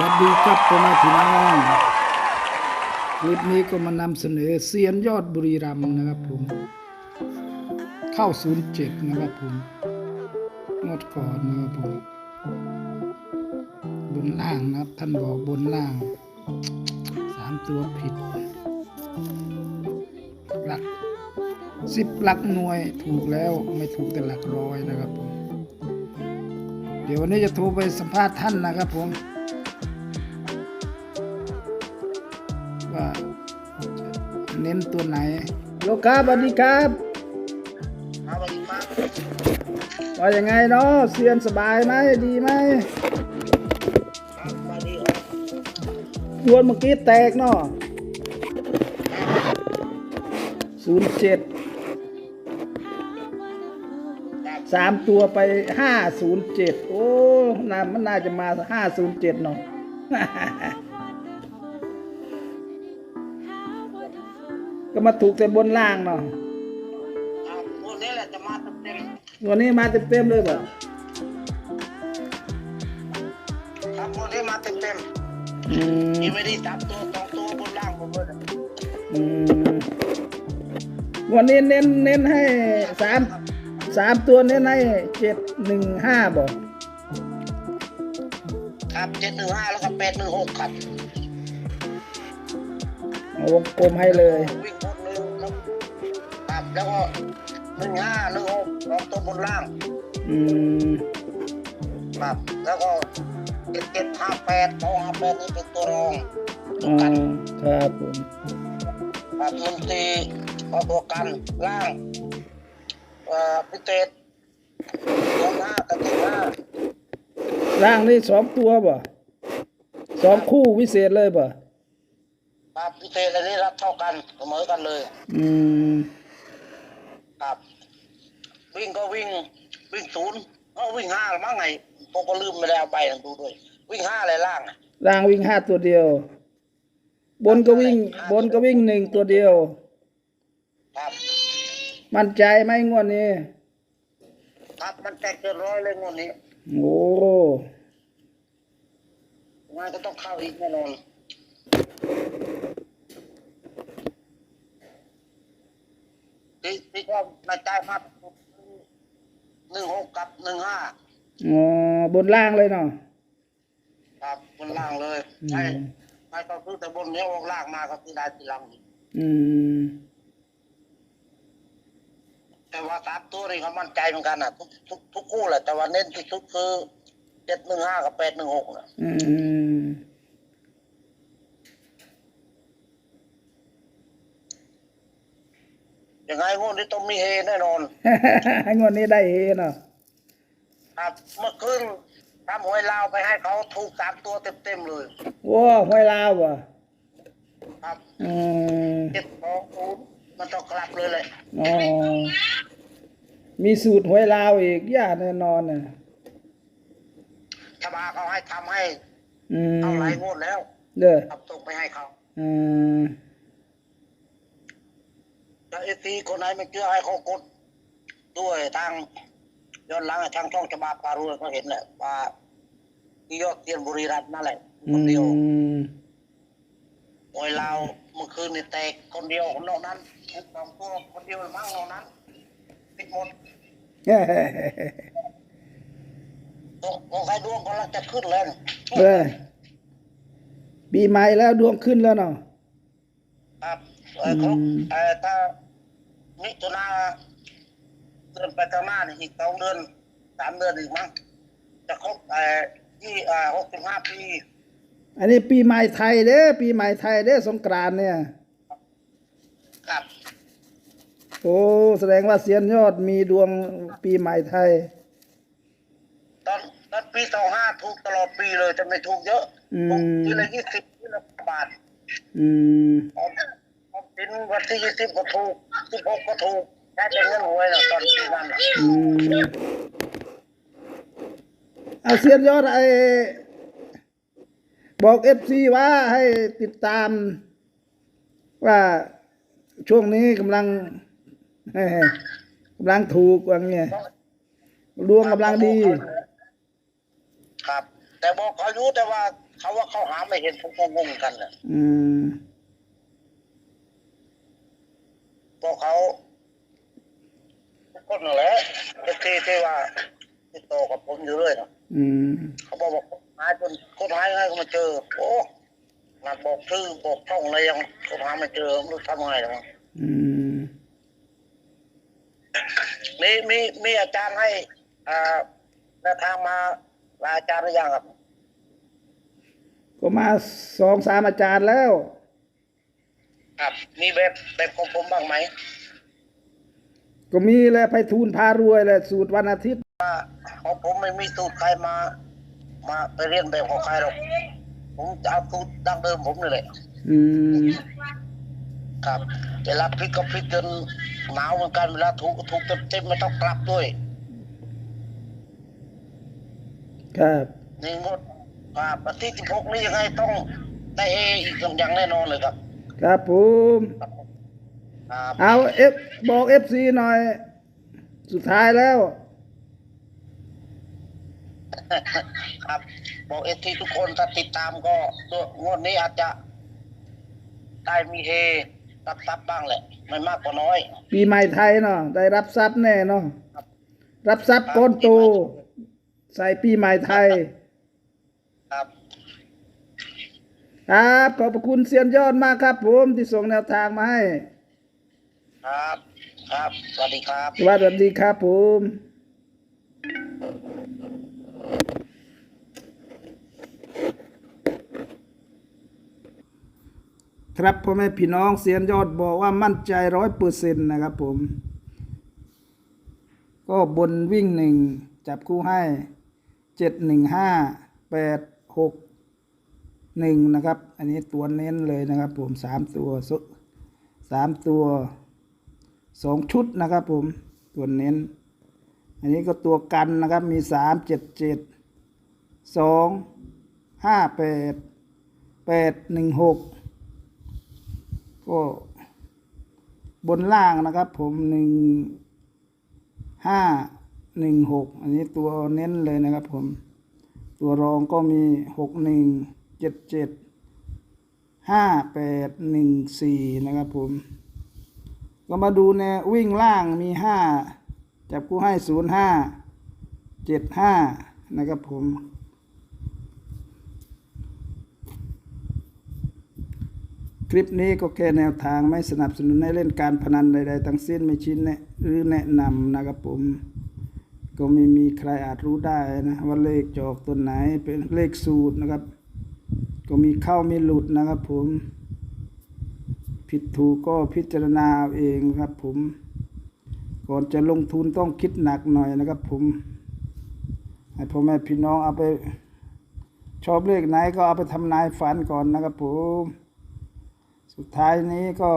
วัสดีครับพ่อแม่พี่น้องคลิปนี้ก็มานำเสนอเซียนยอดบุรีรัมย์นะครับผม เข้า07นย์เจ็บนะครับผมงดก่อนนะครับผมบนล่างนะครับ ท่านบอกบนล่างสามตัวผิด หลักสิบหลักหน่วยถูกแล้วไม่ถูกแต่หลักร้อยนะครับผม เดี๋ยววันนี้จะโทรไปสัมภาษณ์ท่านนะครับผม ว่าเน้นตัวไหนโลครับสวัสดีครับครับสวัสดีครับว่ายังไงเนาะเซียนสบายไหมดีไหมครับสวัสดีครับดวนเมื่อกี้แตกเนาะศูนย์เจ็ดครับสามตัวไปห้าศูนย์เจ็ดโอ้น่ามันน่าจะมาห้าศูนย์เจ็ดเนาะ ก็มาถูกแต่บนล่างเนาะครับพวกนี้แหละจะมาเต็มวันนี้มาเต็มๆเลยบ่ๆครับพวกนี้มาเต็มอืมๆนี่ไม่ได้สามตัวสองตัวบนล่างผมเลยอืมวันนี้เน้นเน้นให้สามสามตัวเน้นให้เจ็ดหนึ่งห้าบอกครับเจ็ดหนึ่งห้าแล้วก็แปดหนึ่งหกครับ วงกลมให้เลย วิ่งบนหนึ่งครับครับแล้วก็หนึ่งห้าหนึ่งหกสองตัวบนล่างอืมครับแล้วก็เจ็ดเจ็ดห้าแปดสองห้าแปดนี่เป็นตัวรองอ๋อครับผมครับหนึ่งสี่เอาตัวกันล่างเอ่อพิเศษสองห้ากับเจ็ดห้าร่างนี่สองตัวบ่สองคู่วิเศษเลยบ่ครับ พิเศษอันนี้รับเท่ากันเสมอกันเลย อืมครับ วิ่งก็วิ่ง วิ่งศูนย์เอ้าวิ่งห้าหรือมั้งไงผมก็ลืมไม่ได้เอาไปลองดูด้วย วิ่งห้าอะไรล่างอะร่างวิ่งห้าตัวเดียว บนก็วิ่ง บนก็วิ่งหนึ่งตัวเดียว ครับมั่นใจไหมงวดนี้ ครับมันแตกเกินร้อยเลยงวดนี้โอ้งานก็ต้องเข้าอีกแน่นอน ที่ที่ชอบในใจมากหนึ่งหกกับหนึ่งห้าอ๋อบนล่างเลยเนาะครับบนล่างเลยอืมใช่ใช่ก็คือแต่บนเนี้ยออกล่างมาก็คือได้ทีหลังอีกอืมแต่ว่าสามตัวนี่เขามั่นใจเหมือนกันอะ ทุกทุกทุกคู่แหละแต่ว่าเน้นที่สุดคือเจ็ดหนึ่งห้ากับแปดหนึ่งหกนะอืม ยังไงงวดนี้ต้องมีเฮแน่นอน งวดนี้ได้เฮเนาะครับเมื่อคืนทำหวยลาวไปให้เขาถูกสามตัวเต็มๆเลยว้าห้วยลาวว่ะครับอืมเจ็ดสองศูนย์มันต้องกลับเลยเลยอ๋อมีสูตรหวยลาวอีกย่าแน่นอนน่ะชาวบ้านเขาให้ทำให้อืมเอาหลายงวดแล้วเด้อทำส่งไปให้เขาอืม แล้วเอซีคนไหนไม่เชื่อให้เขากดด้วยทางย้อนหลังทางช่องฉบับปารวยเขาเห็นแหละว่าที่ยอดเทียนบุรีรัตน์นั่นแหละอืคนเดียวมมวยลาวเมื่อคืนนี่แตกคนเดียวนอกนั้นทุกสองตัวคนเดียวมั่งนอกนั้นติดหมดของของใครดวงกำลังจะขึ้นแล้วนี่เออปีใหม่แล้วดวงขึ้นแล้วเนาะครับ เอ่อครบอืมเอ่อถ้ามิถุนาเดือนไปข้างหน้านี่อีกสองเดือนสามเดือนอีกมั้งจะครบเอ่อที่เอ่อหกสิบห้าปีอันนี้ปีใหม่ไทยเด้อปีใหม่ไทยเด้อสงกรานต์เนี่ย ครับโอ้แสดงว่าเสียนยอดมีดวงปีใหม่ไทย ตอนตอนปีสองห้าถูกตลอดปีเลยจะไม่ถูกเยอะอืม ถูกทีละยี่สิบทีละบาทอืม ออม ออมสินวันที่ยี่สิบก็ถูกสิบหกก็ถูกแค่เป็นเงินหวยนะตอนปีนั้นน่ะอืมเอาเสียนยอดไอบอกเอฟซีว่าให้ติดตาม ว่าช่วงนี้กำลังกำลังถูกว่าเงี้ยดวงกำลังดี ครับ แต่บอกเขาอยู่แต่ว่าเขาว่าเขาหาไม่เห็นผมก็งงกันน่ะ อืม พวกเขาทุกคนนั่นแหละที่ที่ว่าติดต่อกับผมอยู่เรื่อยนะอืมเขาบอกว่าหาจนคนหายง่ายก็มาเจอ โอ้นัดบอกชื่อบอกช่องอะไรยังคนหาไม่เจอไม่รู้ทำไงหรอกอืมมีมีมีอาจารย์ให้อ่าแนวทางมาหลายอาจารย์หรือยังครับ ก็มาสองสามอาจารย์แล้ว ครับ มีแบบแบบของผมบ้างไหมก็มีแหละไปทูลพารวยแหละสูตรวันอาทิตย์ ว่าของผมไม่มีสูตรใครมา มาไปเรียนแบบของใครหรอก ผมจะเอาสูตรดั้งเดิมผมนี่แหละ อืมครับเวลาพลิกก็พลิกจนหนาวเหมือนกันเวลาถูกก็ถูกเต็มเต็มๆไม่ต้องกลับด้วยครับนี่งดครับวันที่สิบหกนี้ยังไงต้องได้เออีกอย่างแน่นอนเลยครับ ครับผมครับเอาเอฟบอกเอฟซีหน่อย สุดท้ายแล้ว ครับ บอกเอทีทุกคนถ้าติดตามก็ตัวงวดนี้อาจจะได้มีเฮรับทรัพย์บ้างแหละไม่มากกว่าน้อย ปีใหม่ไทยเนาะได้รับทรัพย์แน่เนาะรับทรัพย์ก้อนโตใส่ปีใหม่ไทย ครับ ครับขอบพระคุณเซียนยอดมากครับผมที่ส่งแนวทางมาให้ครับ ครับสวัสดีครับสวัสดีครับผมครับพ่อแม่พี่น้องเสียนยอดบอกว่ามั่นใจร้อยเปอร์เซ็นต์นะครับผม ก็บนวิ่งหนึ่งจับคู่ให้เจ็ดหนึ่งห้าแปดหก หนึ่งนะครับ อันนี้ตัวเน้นเลยนะครับ ผมสามตัวสุสามตัวสองชุดนะครับ ผมตัวเน้น อันนี้ก็ตัวกันนะครับมีสามเจ็ดเจ็ดสองห้าแปดแปดหนึ่งหกก็บนล่างนะครับ ผมหนึ่งห้าหนึ่งหกอันนี้ตัวเน้นเลยนะครับ ผม ตัวรองก็มีหกหนึ่ง เจ็ดเจ็ดห้าแปดหนึ่งสี่นะครับผม ก็มาดูแนวิ่งล่างมีห้าจับกู้ให้ศูนย์ห้าเจ็ดห้านะครับผม คลิปนี้ก็แค่แนวทางไม่สนับสนุนให้เล่นการพนันใด ๆ ทั้งสิ้นไม่ชี้แนะหรือแนะนำนะครับผม ก็ไม่มีใครอาจรู้ได้นะ ว่าเลขจอกตัวไหนเป็นเลขสูตรนะครับ มีเข้ามีหลุดนะครับ ผม ผิดถูกก็พิจารณาเองครับ ผม ก่อนจะลงทุนต้องคิดหนักหน่อยนะครับ ผมให้พ่อแม่พี่น้องเอาไป ชอบเลขไหนก็เอาไปทำนายฝันก่อนนะครับ ผม สุดท้ายนี้ก็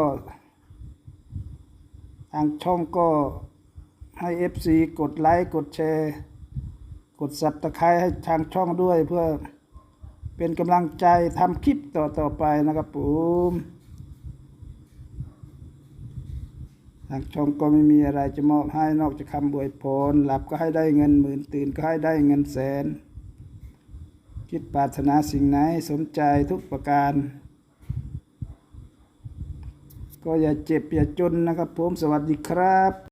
ทางช่องก็ให้เอฟซีกดไลค์ กดแชร์ กดสับตะไคร้ให้ทางช่องด้วยเพื่อ เป็นกำลังใจทำคลิปต่อต่อๆไปนะครับผมทางช่องก็ไม่มีอะไรจะมอบให้นอกจากคำบวยพรหลับก็ให้ได้เงินหมื่นตื่นก็ให้ได้เงินแสน คิดปรารถนาสิ่งไหนสนใจทุกประการ ก็อย่าเจ็บอย่าจนนะครับผมสวัสดีครับ